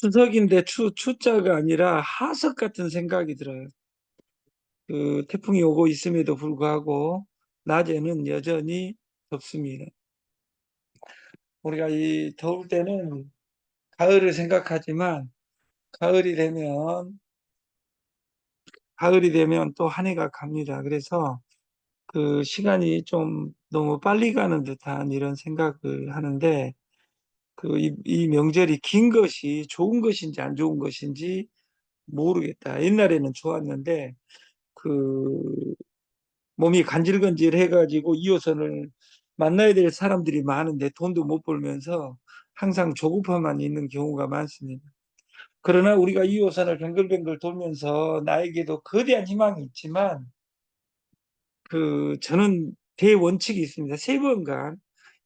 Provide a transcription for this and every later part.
추석인데 추, 추자가 아니라 하석 같은 생각이 들어요. 그 태풍이 오고 있음에도 불구하고 낮에는 여전히 덥습니다. 우리가 이 더울 때는 가을을 생각하지만 가을이 되면 가을이 되면 또 한 해가 갑니다. 그래서 그 시간이 좀 너무 빨리 가는 듯한 이런 생각을 하는데 그 이, 이 명절이 긴 것이 좋은 것인지 안 좋은 것인지 모르겠다. 옛날에는 좋았는데 그 몸이 간질간질 해가지고 2호선을 만나야 될 사람들이 많은데 돈도 못 벌면서 항상 조급함만 있는 경우가 많습니다. 그러나 우리가 2호선을 뱅글뱅글 돌면서 나에게도 거대한 희망이 있지만 그 저는 대원칙이 있습니다. 세 번간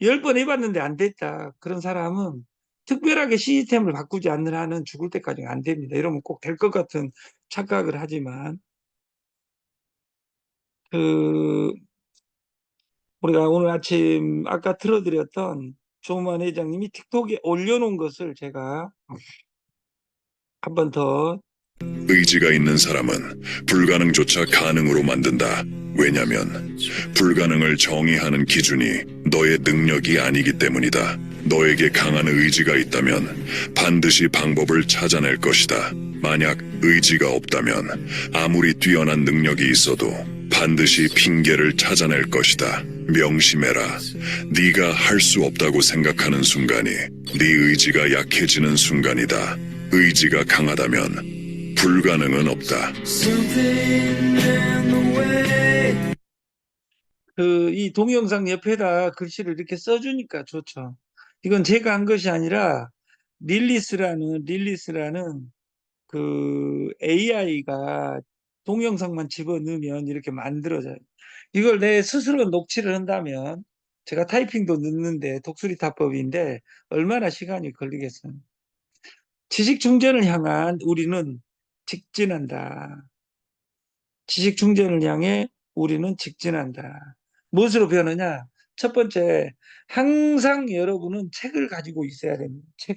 열 번 해봤는데 안 됐다. 그런 사람은 특별하게 시스템을 바꾸지 않는 한은 죽을 때까지 안 됩니다. 이러면 꼭 될 것 같은 착각을 하지만 그 우리가 오늘 아침 아까 틀어드렸던 조만 회장님이 틱톡에 올려놓은 것을 제가 한 번 더 의지가 있는 사람은 불가능조차 가능으로 만든다. 왜냐면 불가능을 정의하는 기준이 너의 능력이 아니기 때문이다. 너에게 강한 의지가 있다면 반드시 방법을 찾아낼 것이다. 만약 의지가 없다면 아무리 뛰어난 능력이 있어도 반드시 핑계를 찾아낼 것이다. 명심해라. 네가 할 수 없다고 생각하는 순간이 네 의지가 약해지는 순간이다. 의지가 강하다면 불가능은 없다. 그 이 동영상 옆에다 글씨를 이렇게 써주니까 좋죠. 이건 제가 한 것이 아니라 릴리스라는 릴리스라는 그 AI가 동영상만 집어넣으면 이렇게 만들어져요. 이걸 내 스스로 녹취를 한다면 제가 타이핑도 넣는데 독수리 타법인데 얼마나 시간이 걸리겠어요. 지식 충전을 향한 우리는 직진한다. 지식 충전을 향해 우리는 직진한다. 무엇으로 변하냐? 첫 번째, 항상 여러분은 책을 가지고 있어야 됩니다. 책.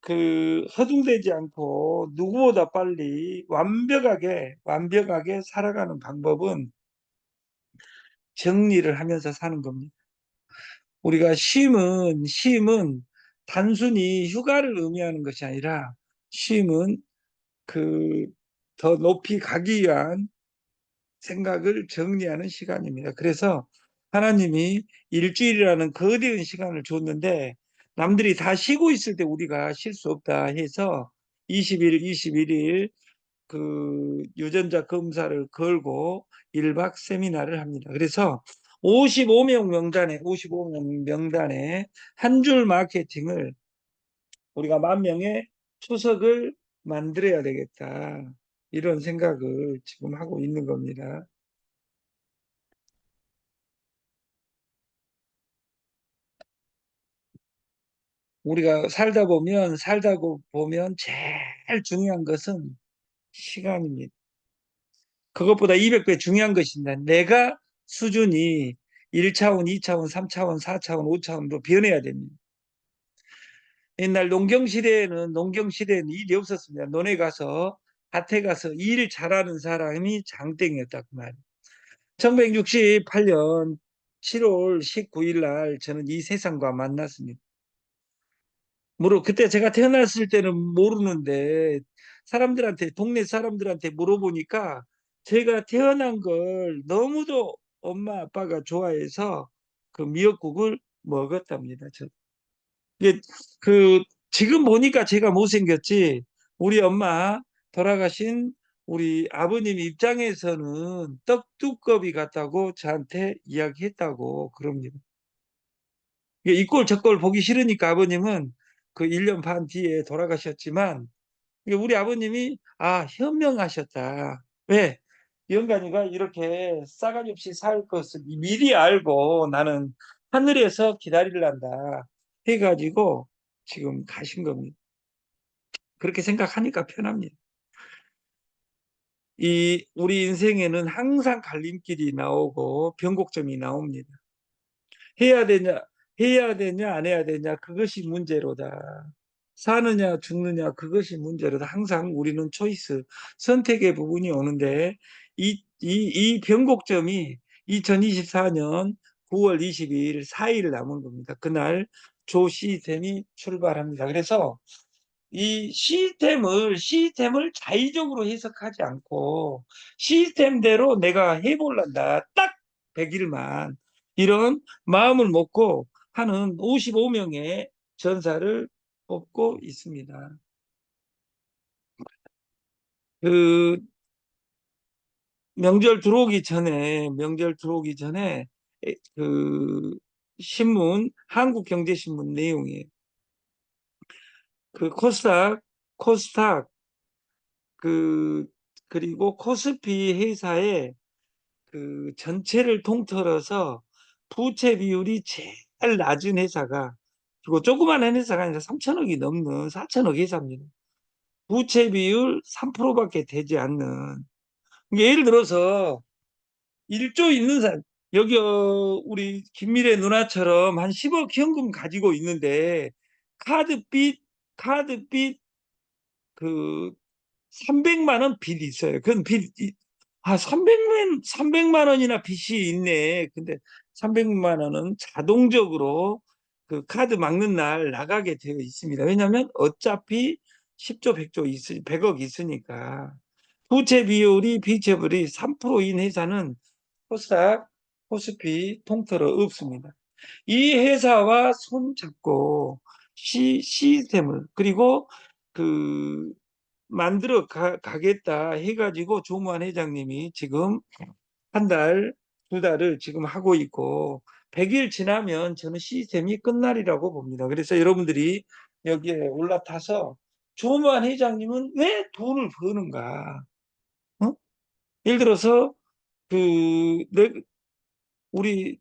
그 허둥대지 않고 누구보다 빨리 완벽하게 완벽하게 살아가는 방법은 정리를 하면서 사는 겁니다. 우리가 쉼은 쉼은 단순히 휴가를 의미하는 것이 아니라 쉼은 그 더 높이 가기 위한 생각을 정리하는 시간입니다. 그래서 하나님이 일주일이라는 거대한 시간을 줬는데 남들이 다 쉬고 있을 때 우리가 쉴 수 없다 해서 20일, 21일 그 유전자 검사를 걸고 1박 세미나를 합니다. 그래서 55명 명단에 55명 명단에 한 줄 마케팅을 우리가 만 명의 추석을 만들어야 되겠다. 이런 생각을 지금 하고 있는 겁니다. 우리가 살다 보면 살다 보면 제일 중요한 것은 시간입니다. 그것보다 200배 중요한 것입니다. 내가 수준이 1차원, 2차원, 3차원, 4차원, 5차원으로 변해야 됩니다. 옛날 농경 시대에는 농경 시대에는 일이 없었습니다. 논에 가서 밭에 가서 일 잘하는 사람이 장땡이었다 그 말이에요. 1968년 7월 19일 날 저는 이 세상과 만났습니다. 물어 그때 제가 태어났을 때는 모르는데 사람들한테 동네 사람들한테 물어보니까 제가 태어난 걸 너무도 엄마 아빠가 좋아해서 그 미역국을 먹었답니다. 저. 이게 그 지금 보니까 제가 못생겼지 우리 엄마 돌아가신 우리 아버님 입장에서는 떡두꺼비 같다고 저한테 이야기했다고 그럽니다. 이 꼴 저 꼴 보기 싫으니까 아버님은 그 1년 반 뒤에 돌아가셨지만 우리 아버님이 아 현명하셨다. 왜? 영간이가 이렇게 싸가지 없이 살 것을 미리 알고 나는 하늘에서 기다리란다 해가지고 지금 가신 겁니다. 그렇게 생각하니까 편합니다. 이 우리 인생에는 항상 갈림길이 나오고 변곡점이 나옵니다. 해야 되냐 해야 되냐 안 해야 되냐 그것이 문제로다. 사느냐 죽느냐 그것이 문제로다. 항상 우리는 초이스 선택의 부분이 오는데 이, 이, 이 변곡점이 2024년 9월 22일 4일 남은 겁니다. 그날 조 시스템이 출발합니다. 그래서 이 시스템을 시스템을 자의적으로 해석하지 않고 시스템대로 내가 해볼란다. 딱 100일만 이런 마음을 먹고 하는 55명의 전사를 뽑고 있습니다. 그 명절 들어오기 전에 명절 들어오기 전에 에, 그 신문 한국경제신문 내용이에요. 그 코스닥 코스닥 그 그리고 코스피 회사의 그 전체를 통틀어서 부채 비율이 제일 낮은 회사가 그리고 조그마한 회사가 아니라 3천억이 넘는 4천억 회사입니다. 부채 비율 3%밖에 되지 않는 그러니까 예를 들어서 1조 있는 사람 여기 어, 우리 김미래 누나처럼 한 10억 현금 가지고 있는데 카드빚 카드빚 그 300만 원 빚이 있어요. 그건 빚, 이- 아, 300만, 300만 원이나 빚이 있네. 근데 300만 원은 자동적으로 그 카드 막는 날 나가게 되어 있습니다. 왜냐하면 어차피 10조, 100조 있으, 100억 있으니까. 부채 비율이 비체불이 3%인 회사는 코스닥, 코스피 통틀어 없습니다. 이 회사와 손잡고 시, 시스템을 그리고 그 만들어 가, 가겠다 해가지고 조무한 회장님이 지금 한 달, 두 달을 지금 하고 있고 100일 지나면 저는 시스템이 끝날이라고 봅니다. 그래서 여러분들이 여기에 올라타서 조무한 회장님은 왜 돈을 버는가? 어? 예를 들어서 그 내, 우리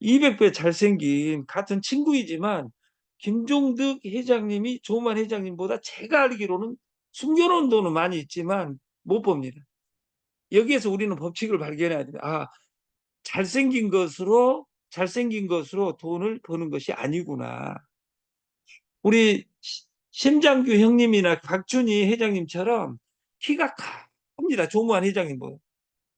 200배 잘생긴 같은 친구이지만 김종득 회장님이 조만 회장님보다 제가 알기로는 숨겨놓은 돈은 많이 있지만 못 봅니다. 여기에서 우리는 법칙을 발견해야 됩니다. 아, 잘생긴 것으로 잘생긴 것으로 돈을 버는 것이 아니구나. 우리 시- 심장규 형님이나 박준희 회장님처럼 키가 큽니다. 조무한 회장님보다.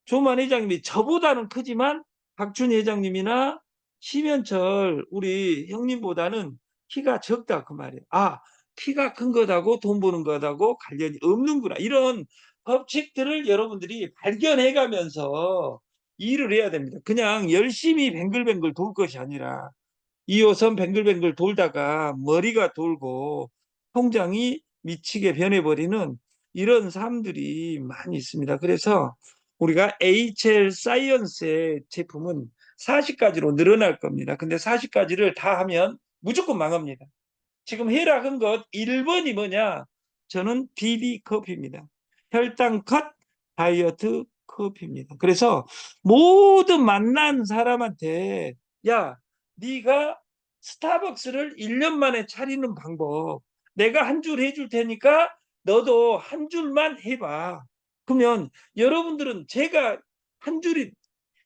조만 회장님이 저보다는 크지만 박준희 회장님이나 심현철 우리 형님보다는 키가 적다 그 말이에요. 아 키가 큰 것하고 돈 버는 것하고 관련이 없는구나. 이런 법칙들을 여러분들이 발견해 가면서 일을 해야 됩니다. 그냥 열심히 뱅글뱅글 돌 것이 아니라 2호선 뱅글뱅글 돌다가 머리가 돌고 통장이 미치게 변해버리는 이런 사람들이 많이 있습니다. 그래서 우리가 HL 사이언스의 제품은 40가지로 늘어날 겁니다. 근데 40가지를 다 하면 무조건 망합니다. 지금 해락한 것 1번이 뭐냐? 저는 DD 커피입니다. 혈당 컷 다이어트 커피입니다. 그래서 모든 만난 사람한테 야, 네가 스타벅스를 1년 만에 차리는 방법 내가 한 줄 해줄 테니까 너도 한 줄만 해봐. 그러면 여러분들은 제가 한 줄이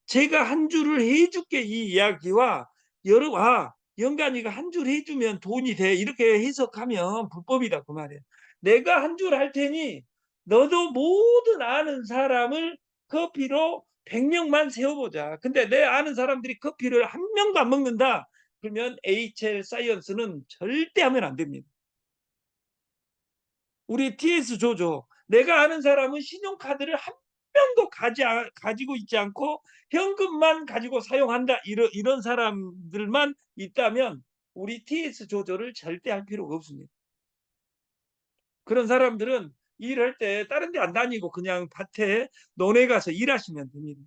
제가 한 줄을 해줄게 이 이야기와 여러 아 영간이가 한 줄 해주면 돈이 돼 이렇게 해석하면 불법이다 그 말이에요. 내가 한 줄 할 테니 너도 모든 아는 사람을 커피로 100명만 세워보자. 근데 내 아는 사람들이 커피를 한 명도 안 먹는다. 그러면 HL 사이언스는 절대 하면 안 됩니다. 우리 TS 조조 내가 아는 사람은 신용카드를 한 명도 가지, 아- 가지고 있지 않고 현금만 가지고 사용한다 이런, 이런 사람들만 있다면 우리 TS 조조를 절대 할 필요가 없습니다. 그런 사람들은 일할 때 다른 데 안 다니고 그냥 밭에 논에 가서 일하시면 됩니다.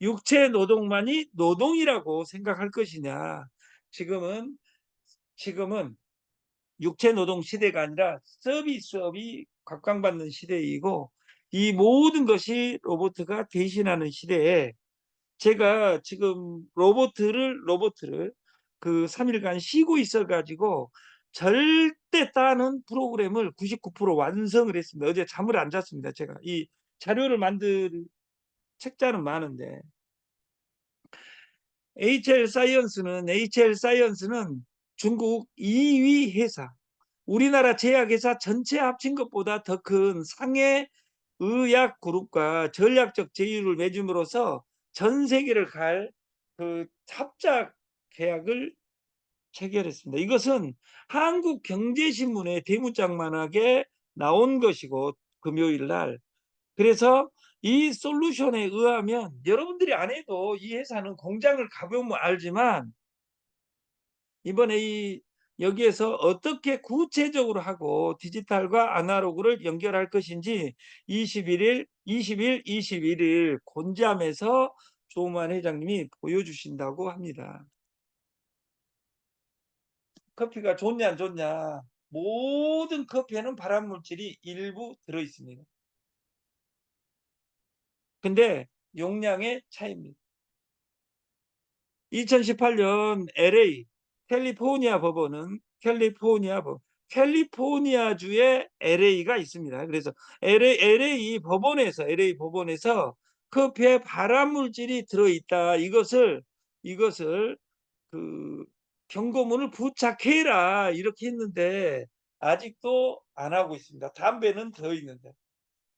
육체 노동만이 노동이라고 생각할 것이냐 지금은 지금은 육체 노동 시대가 아니라 서비스업이 각광받는 시대이고 이 모든 것이 로봇가 대신하는 시대에 제가 지금 로봇을 로봇을 그 3일간 쉬고 있어 가지고 절대 따는 프로그램을 99% 완성을 했습니다. 어제 잠을 안 잤습니다. 제가 이 자료를 만들 책자는 많은데 HL 사이언스는 HL 사이언스는 중국 2위 회사 우리나라 제약회사 전체 합친 것보다 더 큰 상해 의약 그룹과 전략적 제휴를 맺음으로써 전 세계를 갈 그 합작 계약을 체결했습니다. 이것은 한국경제신문에 대문짝만하게 나온 것이고 금요일 날 그래서 이 솔루션에 의하면 여러분들이 안 해도 이 회사는 공장을 가보면 알지만 이번에 이 여기에서 어떻게 구체적으로 하고 디지털과 아날로그를 연결할 것인지 21일, 20일, 21일 곤잠에서 조만 회장님이 보여주신다고 합니다. 커피가 좋냐 안 좋냐 모든 커피에는 발암 물질이 일부 들어 있습니다. 근데 용량의 차이입니다. 2018년 LA 캘리포니아 법원은 캘리포니아 법 캘리포니아주의 LA가 있습니다. 그래서 LA, LA 법원에서 LA 법원에서 커피에 발암 물질이 들어 있다. 이것을 이것을 그 경고문을 부착해라 이렇게 했는데 아직도 안 하고 있습니다. 담배는 더 있는데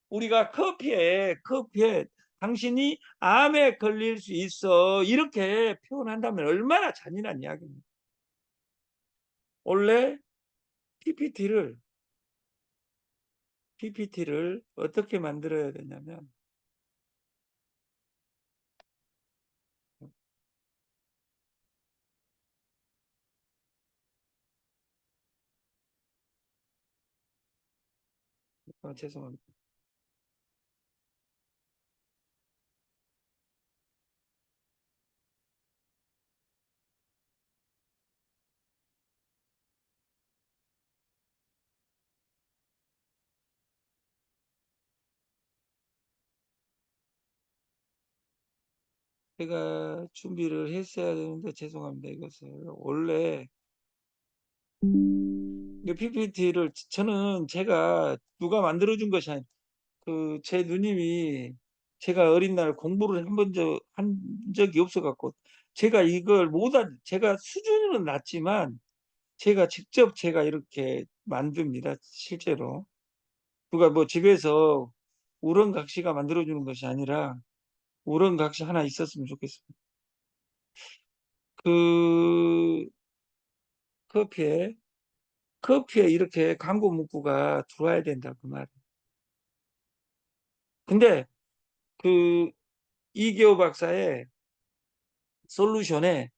우리가 커피에 커피에 당신이 암에 걸릴 수 있어 이렇게 표현한다면 얼마나 잔인한 이야기입니까? 원래 PPT를 PPT를 어떻게 만들어야 되냐면 아, 죄송합니다. 제가 준비를 했어야 되는데 죄송합니다. 이것을 원래 PPT를 저는 제가 누가 만들어준 것이 아니 그제 누님이 제가 어린 날 공부를 한번적한 적이 없어 갖고 제가 이걸 못한 제가 수준은 낮지만 제가 직접 제가 이렇게 만듭니다. 실제로 누가 뭐 집에서 우렁각시가 만들어주는 것이 아니라 우렁각시 하나 있었으면 좋겠습니다. 그 커피에 커피에 이렇게 광고 문구가 들어와야 된다 그 말. 근데 그 이기호 박사의 솔루션에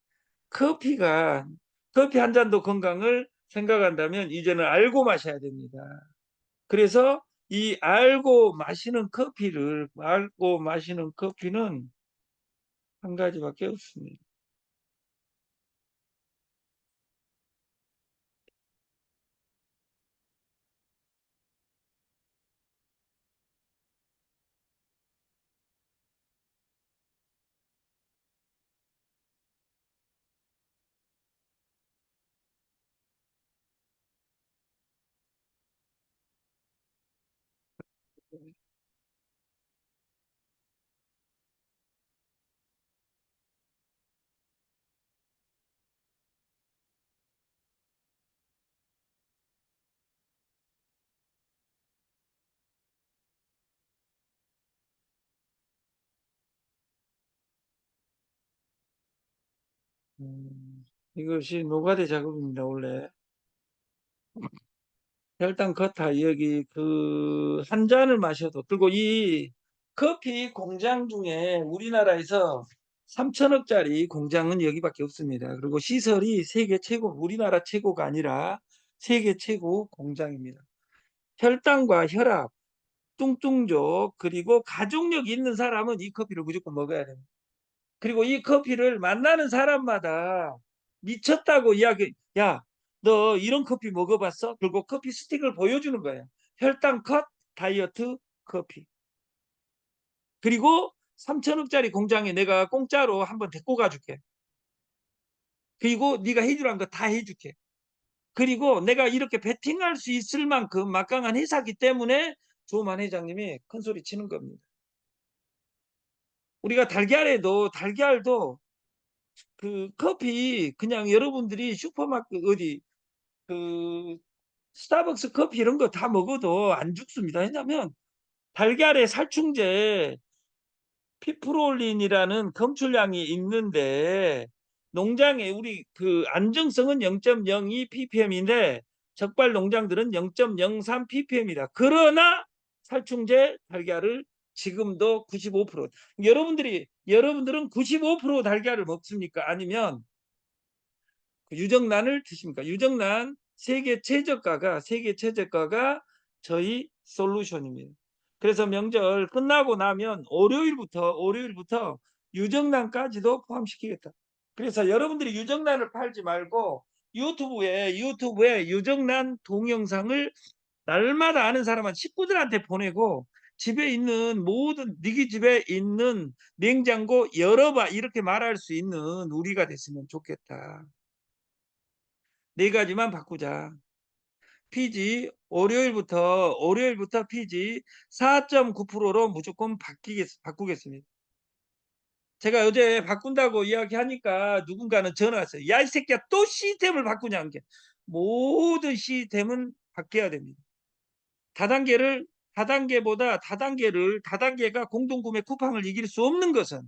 커피가 커피 한 잔도 건강을 생각한다면 이제는 알고 마셔야 됩니다. 그래서 이 알고 마시는 커피를 알고 마시는 커피는 한 가지밖에 없습니다. 음, 이것이 노가다 작업입니다, 원래. 혈당 커타 여기 그 한 잔을 마셔도 그리고 이 커피 공장 중에 우리나라에서 3천억짜리 공장은 여기밖에 없습니다. 그리고 시설이 세계 최고 우리나라 최고가 아니라 세계 최고 공장입니다. 혈당과 혈압, 뚱뚱족 그리고 가족력 있는 사람은 이 커피를 무조건 먹어야 됩니다. 그리고 이 커피를 만나는 사람마다 미쳤다고 이야기, 야, 너 이런 커피 먹어봤어? 그리고 커피 스틱을 보여주는 거예요. 혈당 컷, 다이어트 커피. 그리고 3천억짜리 공장에 내가 공짜로 한번 데리고 가줄게. 그리고 네가 해주란 거 다 해줄게. 그리고 내가 이렇게 베팅할 수 있을 만큼 막강한 회사기 때문에 조만 회장님이 큰 소리 치는 겁니다. 우리가 달걀에도 달걀도 그 커피 그냥 여러분들이 슈퍼마켓 어디 그 스타벅스 커피 이런 거 다 먹어도 안 죽습니다. 왜냐면 달걀에 살충제 피프롤린이라는 검출량이 있는데 농장에 우리 그 안정성은 0.02 ppm인데 적발 농장들은 0.03 ppm이다. 그러나 살충제 달걀을 지금도 95% 여러분들이 여러분들은 95% 달걀을 먹습니까? 아니면 그 유정란을 드십니까? 유정란 세계 최저가가 세계 최저가가 저희 솔루션입니다. 그래서 명절 끝나고 나면 월요일부터 월요일부터 유정란까지도 포함시키겠다. 그래서 여러분들이 유정란을 팔지 말고 유튜브에 유튜브에 유정란 동영상을 날마다 아는 사람한 식구들한테 보내고 집에 있는 모든 니기 집에 있는 냉장고 열어봐 이렇게 말할 수 있는 우리가 됐으면 좋겠다. 네 가지만 바꾸자. 피지 월요일부터 월요일부터 피지 4.9%로 무조건 바뀌겠, 바꾸겠습니다. 제가 어제 바꾼다고 이야기하니까 누군가는 전화 왔어요. 야 이 새끼야 또 시스템을 바꾸냐는 게 모든 시스템은 바뀌어야 됩니다. 다단계를 다단계보다 다단계를 다단계가 공동구매 쿠팡을 이길 수 없는 것은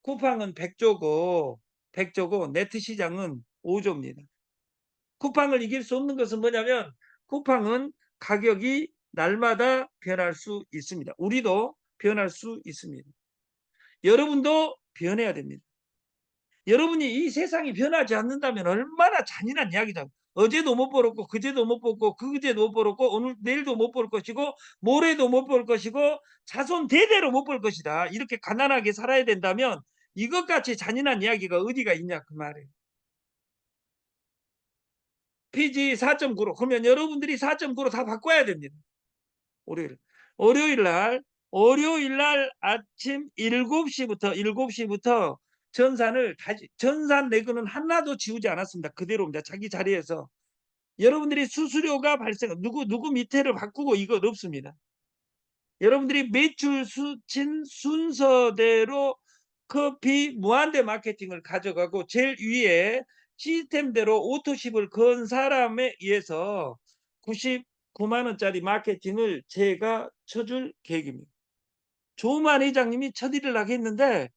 쿠팡은 100조고 100조고 네트 시장은 5조입니다. 쿠팡을 이길 수 없는 것은 뭐냐면 쿠팡은 가격이 날마다 변할 수 있습니다. 우리도 변할 수 있습니다. 여러분도 변해야 됩니다. 여러분이 이 세상이 변하지 않는다면 얼마나 잔인한 이야기다. 어제도 못 벌었고 그제도 못 벌고 그제도 못 벌었고 오늘 내일도 못 벌 것이고 모레도 못 벌 것이고 자손 대대로 못 벌 것이다. 이렇게 가난하게 살아야 된다면 이것같이 잔인한 이야기가 어디가 있냐 그 말이에요. PG 4.9로 그러면 여러분들이 4.9로 다 바꿔야 됩니다. 월요일 월요일 날 월요일 날 아침 7시부터 7시부터 전산을 다시 전산 레그는 하나도 지우지 않았습니다. 그대로입니다. 자기 자리에서 여러분들이 수수료가 발생 누구 누구 밑에를 바꾸고 이건 없습니다. 여러분들이 매출 수친 순서대로 커피 무한대 마케팅을 가져가고 제일 위에 시스템대로 오토십을 건 사람에 의해서 99만 원짜리 마케팅을 제가 쳐줄 계획입니다. 조만 회장님이 첫 일을 하겠는데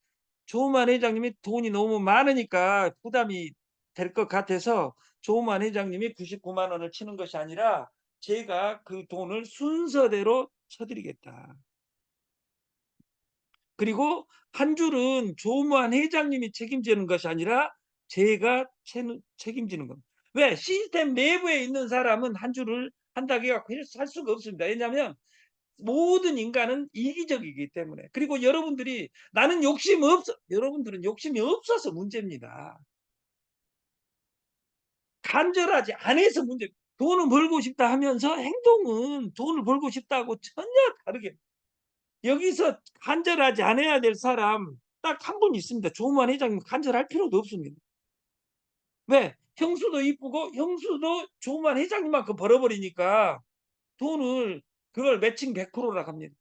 조만 회장님이 돈이 너무 많으니까 부담이 될 것 같아서 조만 회장님이 99만 원을 치는 것이 아니라 제가 그 돈을 순서대로 쳐드리겠다. 그리고 한 줄은 조무한 회장님이 책임지는 것이 아니라 제가 책임지는 겁니다. 왜? 시스템 내부에 있는 사람은 한 줄을 한 닭이 갖고 할 수가 없습니다. 왜냐하면 모든 인간은 이기적이기 때문에 그리고 여러분들이 나는 욕심 없어 여러분들은 욕심이 없어서 문제입니다. 간절하지 않아서 문제 돈을 벌고 싶다 하면서 행동은 돈을 벌고 싶다고 전혀 다르게 여기서 간절하지 않아야 될 사람 딱 한 분 있습니다. 조만 회장님 간절할 필요도 없습니다. 왜? 형수도 이쁘고 형수도 조만 회장님만큼 벌어버리니까 돈을 그걸 매칭 100%라 합니다.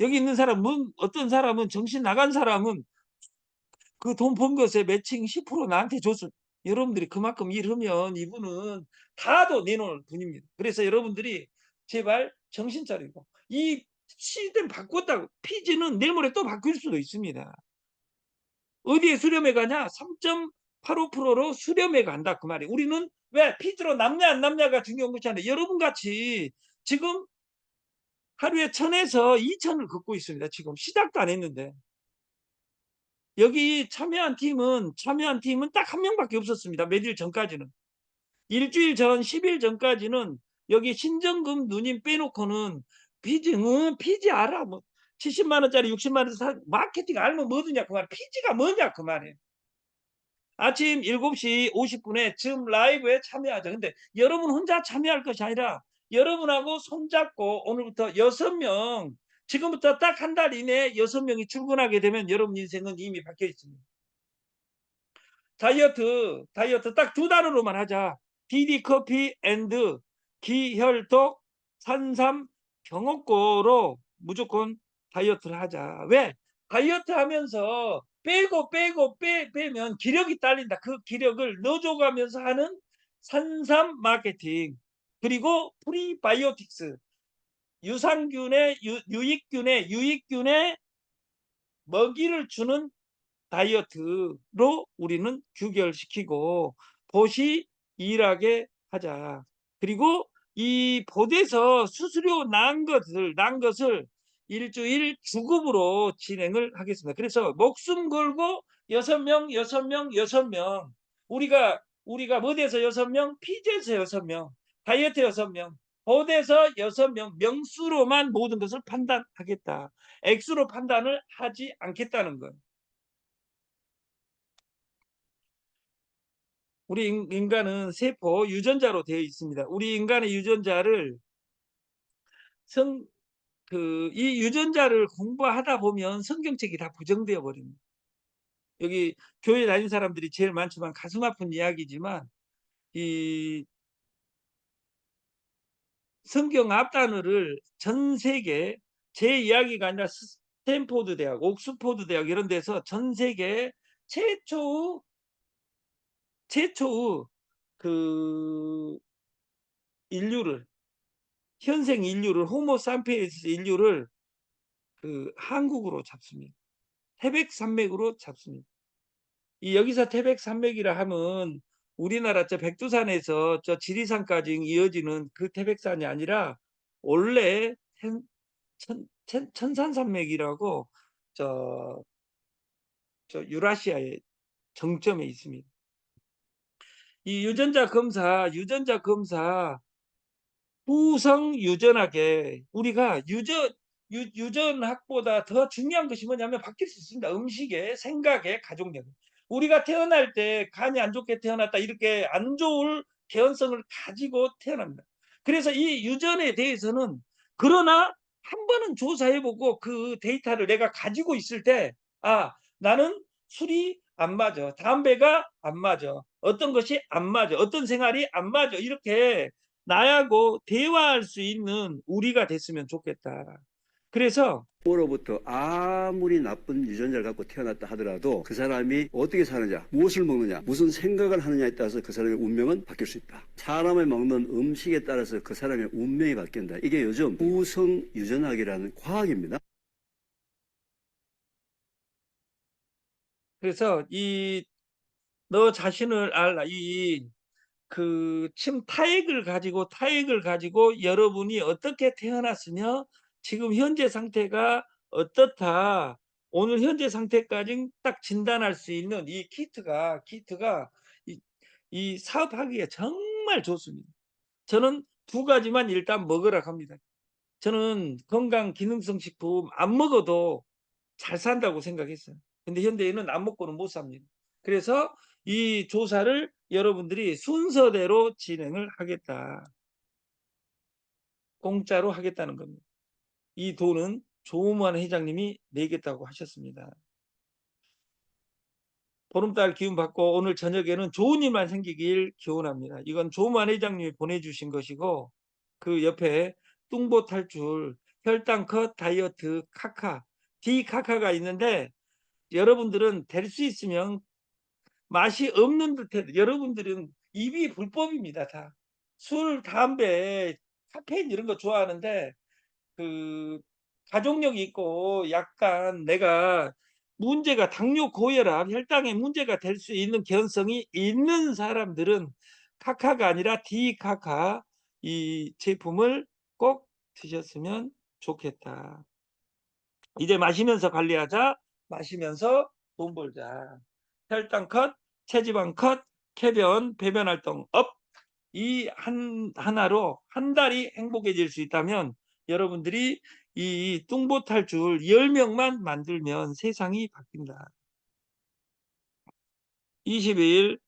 여기 있는 사람은 어떤 사람은 정신 나간 사람은 그 돈 번 것에 매칭 10% 나한테 줬을 여러분들이 그만큼 일하면 이분은 다도 내놓을 분입니다. 그래서 여러분들이 제발 정신 차리고 이 시스템 바꿨다고 피지는 내일 모레 또 바뀔 수도 있습니다. 어디에 수렴해 가냐? 3.85%로 수렴해 간다 그 말이에요. 우리는 왜 피지로 남냐 안 남냐가 중요한 것이 아니라 여러분 같이 지금 하루에 천에서 2천을 걷고 있습니다. 지금 시작도 안 했는데. 여기 참여한 팀은 참여한 팀은 딱 한 명밖에 없었습니다. 며칠 전까지는. 일주일 전, 10일 전까지는 여기 신정금 누님 빼놓고는 피지, 응, 피지 알아. 뭐 70만 원짜리, 60만 원짜리 사- 마케팅 알면 뭐드냐 그 말. 피지가 뭐냐 그 말이에요. 아침 7시 50분에 즈음 라이브에 참여하죠. 근데 여러분 혼자 참여할 것이 아니라 여러분하고 손잡고 오늘부터 6명 지금부터 딱 한 달 이내에 6명이 출근하게 되면 여러분 인생은 이미 바뀌어 있습니다. 다이어트, 다이어트 딱 두 단어로만 하자. 디디 커피 앤드 기혈독 산삼 경옥고로 무조건 다이어트를 하자. 왜? 다이어트 하면서 빼고 빼고 빼 빼면 기력이 딸린다. 그 기력을 넣어줘가면서 하는 산삼 마케팅 그리고 프리바이오틱스 유산균의 유, 유익균의 유익균의 먹이를 주는 다이어트로 우리는 규결시키고 보시 일하게 하자. 그리고 이 보대서 수수료 난 것을 난 것을 일주일 주급으로 진행을 하겠습니다. 그래서 목숨 걸고 여섯 명, 여섯 명, 여섯 명 우리가 우리가 뭐대서 여섯 명, 피제에서 여섯 명, 다이어트 여섯 명, 보대서 여섯 명 명수로만 모든 것을 판단하겠다. 액수로 판단을 하지 않겠다는 것. 우리 인- 인간은 세포 유전자로 되어 있습니다. 우리 인간의 유전자를 성, 그, 이 유전자를 공부하다 보면 성경책이 다 부정되어 버립니다. 여기 교회 다닌 사람들이 제일 많지만 가슴 아픈 이야기지만 이 성경 앞단어를 전 세계 제 이야기가 아니라 스탠포드 대학, 옥스포드 대학 이런 데서 전 세계 최초의 최초의 그 인류를 현생 인류를 호모 삼피엔스 인류를 그 한국으로 잡습니다. 태백 산맥으로 잡습니다. 이 여기서 태백 산맥이라 하면 우리나라 저 백두산에서 저 지리산까지 이어지는 그 태백산이 아니라 원래 천, 천, 천, 천산산맥이라고 저, 저 유라시아의 정점에 있습니다. 이 유전자 검사, 유전자 검사 후성 유전학에 우리가 유전 유, 유전학보다 더 중요한 것이 뭐냐면 바뀔 수 있습니다. 음식에, 생각에, 가족력. 우리가 태어날 때 간이 안 좋게 태어났다 이렇게 안 좋을 개연성을 가지고 태어납니다. 그래서 이 유전에 대해서는 그러나 한 번은 조사해보고 그 데이터를 내가 가지고 있을 때 아 나는 술이 안 맞아 담배가 안 맞아 어떤 것이 안 맞아 어떤 생활이 안 맞아 이렇게 나하고 대화할 수 있는 우리가 됐으면 좋겠다. 그래서 으로부터 아무리 나쁜 유전자를 갖고 태어났다 하더라도 그 사람이 어떻게 사느냐, 무엇을 먹느냐, 무슨 생각을 하느냐에 따라서 그 사람의 운명은 바뀔 수 있다. 사람이 먹는 음식에 따라서 그 사람의 운명이 바뀐다. 이게 요즘 후성 유전학이라는 과학입니다. 그래서 이 너 자신을 알라 이 그 침 타액을 가지고 타액을 가지고 여러분이 어떻게 태어났으며 지금 현재 상태가 어떻다 오늘 현재 상태까지 딱 진단할 수 있는 이 키트가 키트가 이, 이 사업하기에 정말 좋습니다. 저는 두 가지만 일단 먹으라 합니다. 저는 건강 기능성 식품 안 먹어도 잘 산다고 생각했어요. 근데 현대인은 안 먹고는 못 삽니다. 그래서 이 조사를 여러분들이 순서대로 진행을 하겠다. 공짜로 하겠다는 겁니다. 이 돈은 조무한 회장님이 내겠다고 하셨습니다. 보름달 기운 받고 오늘 저녁에는 좋은 일만 생기길 기원합니다. 이건 조무한 회장님이 보내주신 것이고 그 옆에 뚱보 탈출, 혈당 컷 다이어트 카카, D 카카가 있는데 여러분들은 될 수 있으면 맛이 없는 듯해도 여러분들은 입이 불법입니다 다. 술, 담배, 카페인 이런 거 좋아하는데 그 가족력이 있고 약간 내가 문제가 당뇨 고혈압 혈당에 문제가 될 수 있는 견성이 있는 사람들은 카카가 아니라 디카카 이 제품을 꼭 드셨으면 좋겠다. 이제 마시면서 관리하자. 마시면서 돈 벌자. 혈당 컷, 체지방 컷, 쾌변, 배변 활동 업. 이 한 하나로 한 달이 행복해질 수 있다면 여러분들이 이 뚱보 탈출 10명만 만들면 세상이 바뀐다. 22일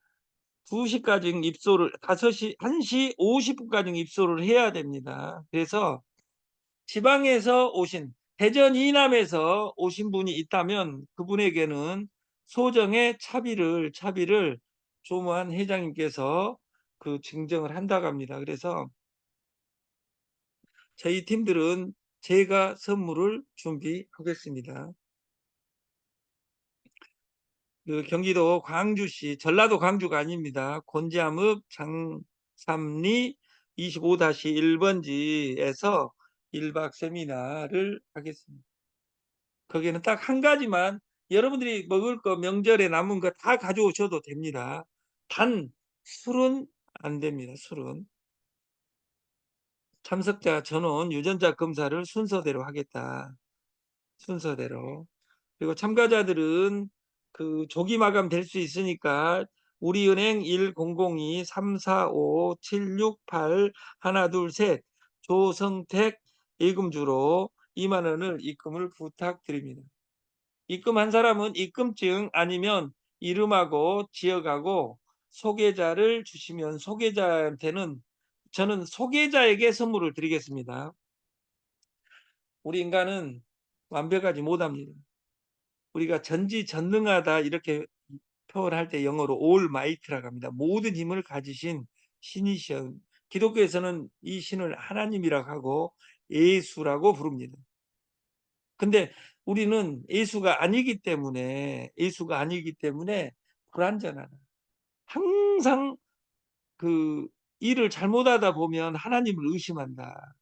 2시까지 입소를 5시 1시 50분까지 입소를 해야 됩니다. 그래서 지방에서 오신 대전 이남에서 오신 분이 있다면 그분에게는 소정의 차비를 차비를 조무한 회장님께서 그 증정을 한다고 합니다. 그래서 저희 팀들은 제가 선물을 준비하겠습니다. 그 경기도 광주시, 전라도 광주가 아닙니다. 곤지암읍 장삼리 25-1번지에서 1박 세미나를 하겠습니다. 거기는 딱 한 가지만 여러분들이 먹을 거 명절에 남은 거 다 가져오셔도 됩니다. 단 술은 안 됩니다. 술은. 참석자 전원 유전자 검사를 순서대로 하겠다. 순서대로. 그리고 참가자들은 그 조기 마감 될 수 있으니까 우리은행 100-345-768 하나 둘 셋 조성택 예금주로 2만 원을 입금을 부탁드립니다. 입금한 사람은 입금증 아니면 이름하고 지역하고 소개자를 주시면 소개자한테는 저는 소개자에게 선물을 드리겠습니다. 우리 인간은 완벽하지 못합니다. 우리가 전지전능하다 이렇게 표현할 때 영어로 올마이트라고 합니다. 모든 힘을 가지신 신이시여. 기독교에서는 이 신을 하나님이라고 하고 예수라고 부릅니다. 근데 우리는 예수가 아니기 때문에 예수가 아니기 때문에 불완전하다. 항상 그 일을 잘못하다 보면 하나님을 의심한다.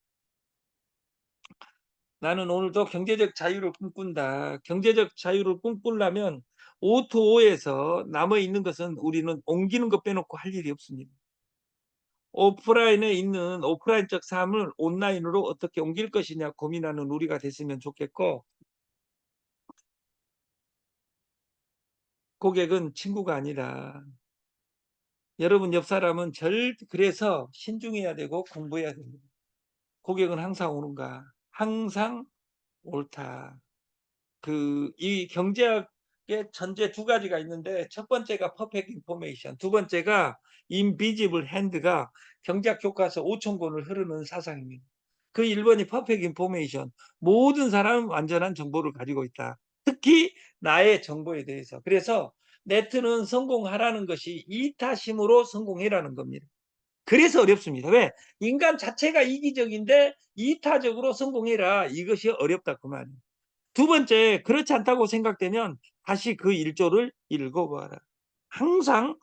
나는 오늘도 경제적 자유를 꿈꾼다. 경제적 자유를 꿈꾸려면 O2O에서 남아 있는 것은 우리는 옮기는 것 빼놓고 할 일이 없습니다. 오프라인에 있는 오프라인적 삶을 온라인으로 어떻게 옮길 것이냐 고민하는 우리가 됐으면 좋겠고 고객은 친구가 아니라 여러분 옆 사람은 절 그래서 신중해야 되고 공부해야 됩니다. 고객은 항상 오는가? 항상 옳다. 그 이 경제학의 전제 두 가지가 있는데 첫 번째가 퍼펙트 인포메이션, 두 번째가 인비지블 핸드가 경제학 교과서 5천 권을 흐르는 사상입니다. 그 1번이 퍼펙트 인포메이션. 모든 사람은 완전한 정보를 가지고 있다. 특히 나의 정보에 대해서. 그래서 네트는 성공하라는 것이 이타심으로 성공해라는 겁니다. 그래서 어렵습니다. 왜? 인간 자체가 이기적인데 이타적으로 성공해라. 이것이 어렵다 그 말이에요. 두 번째, 그렇지 않다고 생각되면 다시 그 일조를 읽어봐라. 항상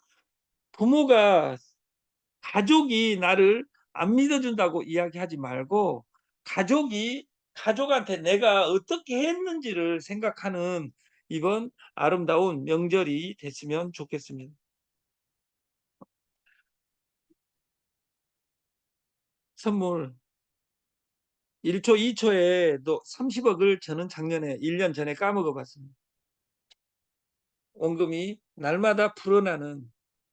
부모가 가족이 나를 안 믿어준다고 이야기하지 말고 가족이 가족한테 내가 어떻게 했는지를 생각하는 이번 아름다운 명절이 됐으면 좋겠습니다. 선물 1초, 2초에도 30억을 저는 작년에 1년 전에 까먹어 봤습니다. 원금이 날마다 불어나는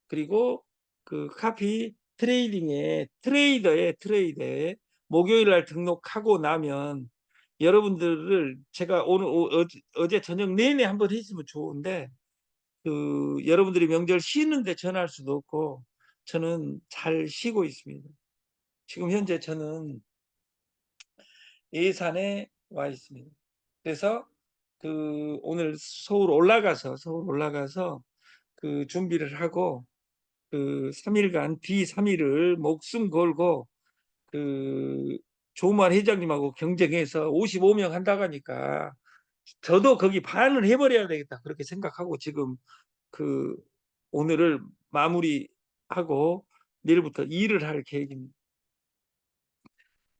그리고 그 카피 트레이딩에 트레이더에 트레이더에 목요일 날 등록하고 나면 여러분들을 제가 오늘 오- 어제, 저녁 내내 한번 했으면 좋은데 그 여러분들이 명절 쉬는데 전화할 수도 없고 저는 잘 쉬고 있습니다. 지금 현재 저는 예산에 와 있습니다. 그래서 그 오늘 서울 올라가서 서울 올라가서 그 준비를 하고 그 3일간 뒤 3일을 목숨 걸고 그 조만 회장님하고 경쟁해서 55명 한다고 하니까 저도 거기 반을 해버려야 되겠다 그렇게 생각하고 지금 그 오늘을 마무리하고 내일부터 일을 할 계획입니다.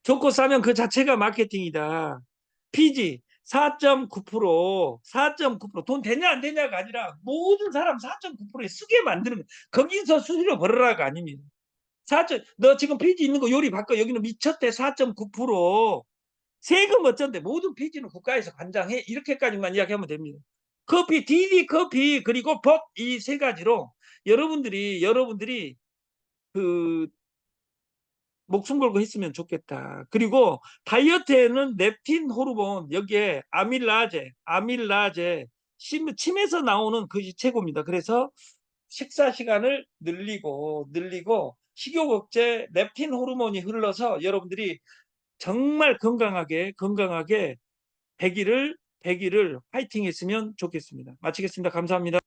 좋고 싸면 그 자체가 마케팅이다. 피지 4.9% 4.9%돈 되냐 안 되냐가 아니라 모든 사람 4.9%에 쓰게 만드는 거. 거기서 수수료 벌어라가 아닙니다. 4. 너 지금 피지 있는 거 요리 바꿔 여기는 미쳤대 4.9% 세금 어쩐데 모든 피지는 국가에서 관장해 이렇게까지만 이야기하면 됩니다. 커피 DD 커피 그리고 법 이 세 가지로 여러분들이 여러분들이 그 목숨 걸고 했으면 좋겠다. 그리고 다이어트에는 렙틴 호르몬 여기에 아밀라제, 아밀라제 침- 침에서 나오는 것이 최고입니다. 그래서 식사 시간을 늘리고 늘리고 식욕 억제 렙틴 호르몬이 흘러서 여러분들이 정말 건강하게 건강하게 100일을 100일을 파이팅 했으면 좋겠습니다. 마치겠습니다. 감사합니다.